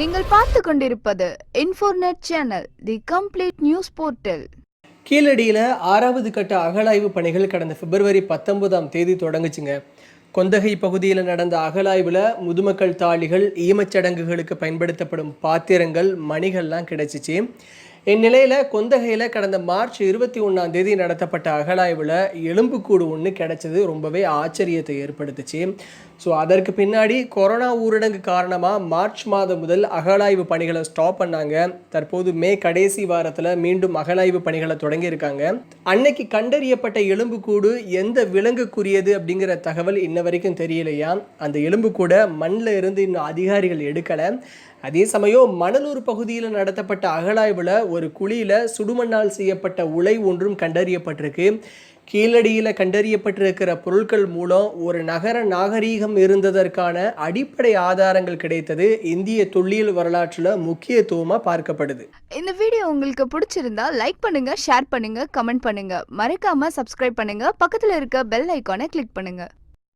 நீங்கள் பார்த்து கொண்டிருப்பது Infornet channel the complete news portal கீழடியில் ஆறாவது கட்ட அகழாய்வு பணிகள் கடந்த பிப்ரவரி பத்தொன்பதாம் தேதி தொடங்குச்சுங்க. கொந்தகை பகுதியில் நடந்த அகழாய்வில் முதுமக்கள் தாளிகள் ஈமச்சடங்குகளுக்கு பயன்படுத்தப்படும் பாத்திரங்கள் மணிகள்லாம் கிடைச்சிச்சு. இந்நிலையில் கொந்தகையில் கடந்த மார்ச் இருபத்தி ஒன்றாம் தேதி நடத்தப்பட்ட அகழாய்வில் எலும்புக்கூடு ஒன்று கிடைச்சது ரொம்பவே ஆச்சரியத்தை ஏற்படுத்துச்சு. ஸோ அதற்கு பின்னாடி கொரோனா ஊரடங்கு காரணமாக மார்ச் மாதம் முதல் அகழாய்வு பணிகளை ஸ்டாப் பண்ணாங்க. தற்போது மே கடைசி வாரத்தில் மீண்டும் அகழாய்வு பணிகளை தொடங்கியிருக்காங்க அன்னைக்கு கண்டறியப்பட்ட எலும்புக்கூடு எந்த விலங்குக்குரியது அப்படிங்கிற தகவல் இன்ன வரைக்கும் தெரியலையா? அந்த எலும்புக்கூட மண்ணில் இருந்து இன்னும் அதிகாரிகள் எடுக்கலை. அதே சமயம் மணலூர் பகுதியில் நடத்தப்பட்ட அகழாய்வில் ஒரு குழியில் சுடுமண்ணால் செய்யப்பட்ட உலை ஒன்றும் கண்டறியப்பட்டிருக்கு. கீழடியில் கண்டறியப்பட்டிருக்கிற பொருட்கள் மூலம் ஒரு நகர நாகரீகம் இருந்ததற்கான அடிப்படை ஆதாரங்கள் கிடைத்தது. இந்திய தொல்லியல் வரலாற்றில் முக்கியத்துவமாக பார்க்கப்படுது. இந்த வீடியோ உங்களுக்கு பிடிச்சிருந்தா லைக் பண்ணுங்க ஷேர் பண்ணுங்க கமெண்ட் பண்ணுங்க. மறக்காம சப்ஸ்கிரைப் பண்ணுங்க. பக்கத்தில் இருக்க பெல் ஐக்கானை கிளிக் பண்ணுங்க.